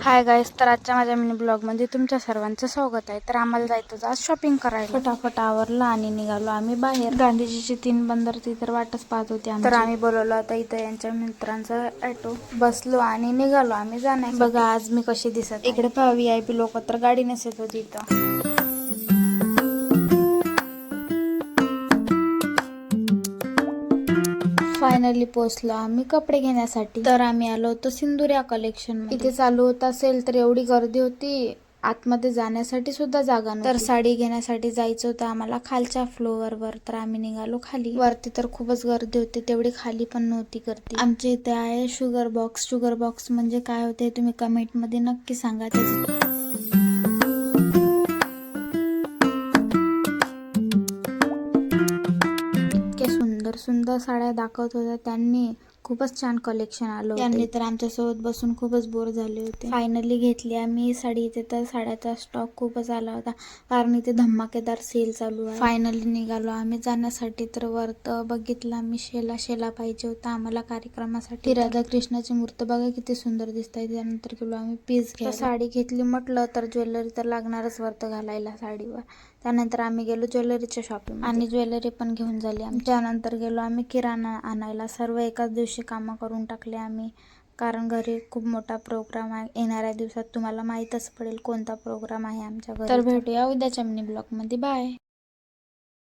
Hi guys तर आजच्या माझ्या मिनी ब्लॉगमध्ये तुमच्या सर्वांचं स्वागत आहे. तर आम्हाला जायचं आज शॉपिंग करायला. फटाफट आवरलं आणि निघालो आम्ही बाहेर. गांधीजीची तीन बंदर ती तर वाटच पाहत होती. तर आम्ही बोलवलं होतं इथं यांच्या मित्रांचा ऑटो बसलो आणि निघालो. आम्ही जाणार बघा आज मी कशी दिसत इकडे पहा व्ही आय पी लोक तर गाडी नसत होती इथं. फायनली पोहोचलो आम्ही कपडे घेण्यासाठी. तर आम्ही आलो होतो सिंदुर्या कलेक्शन इथे चालू होत असेल तर एवढी गर्दी होती आतमध्ये जाण्यासाठी सुद्धा जागा नव्हती. तर साडी घेण्यासाठी जायचं होतं आम्हाला खालच्या फ्लोअर वर तर आम्ही निघालो खाली. वरती तर खूपच गर्दी होती तेवढी खाली पण नव्हती गर्दी. आमच्या इथे आहे शुगर बॉक्स शुगर बॉक्स म्हणजे काय होते तुम्ही कमेंटमध्ये नक्की सांगा. त्याचं सुंदर सुंदर साड्या दाखवत होत्या. त्यांनी खूपच छान कलेक्शन आलं त्यांनी तर आमच्यासोबत बसून खूपच बोर झाले होते. फायनली घेतली आम्ही. साडी इथे तर साड्याचा स्टॉक खूपच आला होता. कारण इथे धमाकेदार सेल चालू आहे. फायनली निघालो आम्ही. जाण्यासाठी तर वरत बघितलं आम्ही. शेला शेला पाहिजे होता आम्हाला कार्यक्रमासाठी. राधाकृष्णाची मूर्ती बघा किती सुंदर दिसत आहे त्यानंतर गेलो आम्ही. पीस घ्या साडी घेतली म्हटलं तर ज्वेलरी तर लागणारच वरत घालायला साडीवर. त्यानंतर आम्ही गेलो ज्वेलरीच्या शॉपिंग आणि ज्वेलरी पण घेऊन झाली त्यानंतर गेलो आम्ही किराणा आणायला. सर्व एकाच दिवशी कामं करून टाकले आम्ही. कारण घरी खूप मोठा प्रोग्राम आहे. येणाऱ्या दिवसात तुम्हाला माहीतच पडेल कोणता प्रोग्राम आहे आमच्या घरी तर भेटूया उद्याच्या मिनी ब्लॉगमध्ये. बाय